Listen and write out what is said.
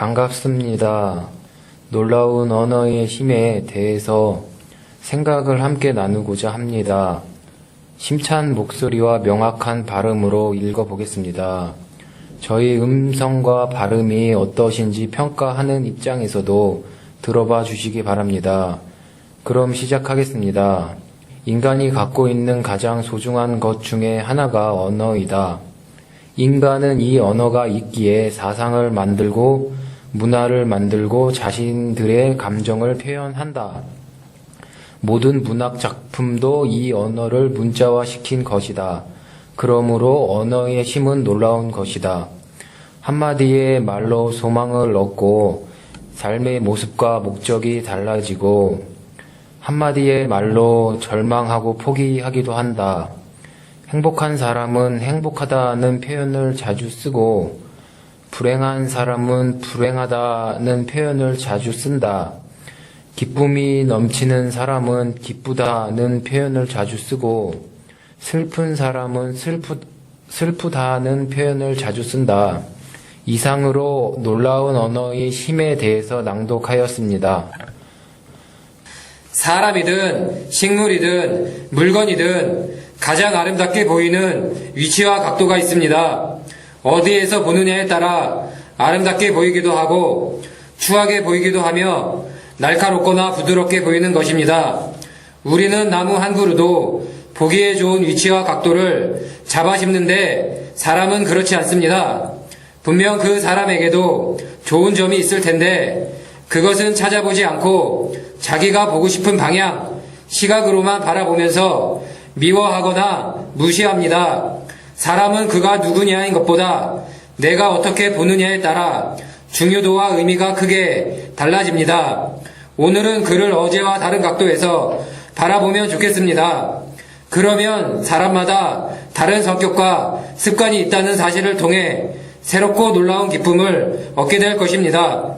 반갑습니다. 놀라운 언어의 힘에 대해서 생각을 함께 나누고자 합니다. 심찬 목소리와 명확한 발음으로 읽어보겠습니다. 저희 음성과 발음이 어떠신지 평가하는 입장에서도 들어봐 주시기 바랍니다. 그럼 시작하겠습니다. 인간이 갖고 있는 가장 소중한 것 중에 하나가 언어이다. 인간은 이 언어가 있기에 사상을 만들고 문화를 만들고 자신들의 감정을 표현한다. 모든 문학 작품도 이 언어를 문자화 시킨 것이다. 그러므로 언어의 힘은 놀라운 것이다. 한마디의 말로 소망을 얻고 삶의 모습과 목적이 달라지고 한마디의 말로 절망하고 포기하기도 한다. 행복한 사람은 행복하다는 표현을 자주 쓰고 불행한 사람은 불행하다는 표현을 자주 쓴다. 기쁨이 넘치는 사람은 기쁘다는 표현을 자주 쓰고 슬픈 사람은 슬프, 슬프다는 표현을 자주 쓴다. 이상으로 놀라운 언어의 힘에 대해서 낭독하였습니다. 사람이든 식물이든 물건이든 가장 아름답게 보이는 위치와 각도가 있습니다. 어디에서 보느냐에 따라 아름답게 보이기도 하고 추하게 보이기도 하며 날카롭거나 부드럽게 보이는 것입니다. 우리는 나무 한 그루도 보기에 좋은 위치와 각도를 잡아 심는데 사람은 그렇지 않습니다. 분명 그 사람에게도 좋은 점이 있을 텐데 그것은 찾아보지 않고 자기가 보고 싶은 방향, 시각으로만 바라보면서 미워하거나 무시합니다. 사람은 그가 누구냐인 것보다 내가 어떻게 보느냐에 따라 중요도와 의미가 크게 달라집니다. 오늘은 그를 어제와 다른 각도에서 바라보면 좋겠습니다. 그러면 사람마다 다른 성격과 습관이 있다는 사실을 통해 새롭고 놀라운 기쁨을 얻게 될 것입니다.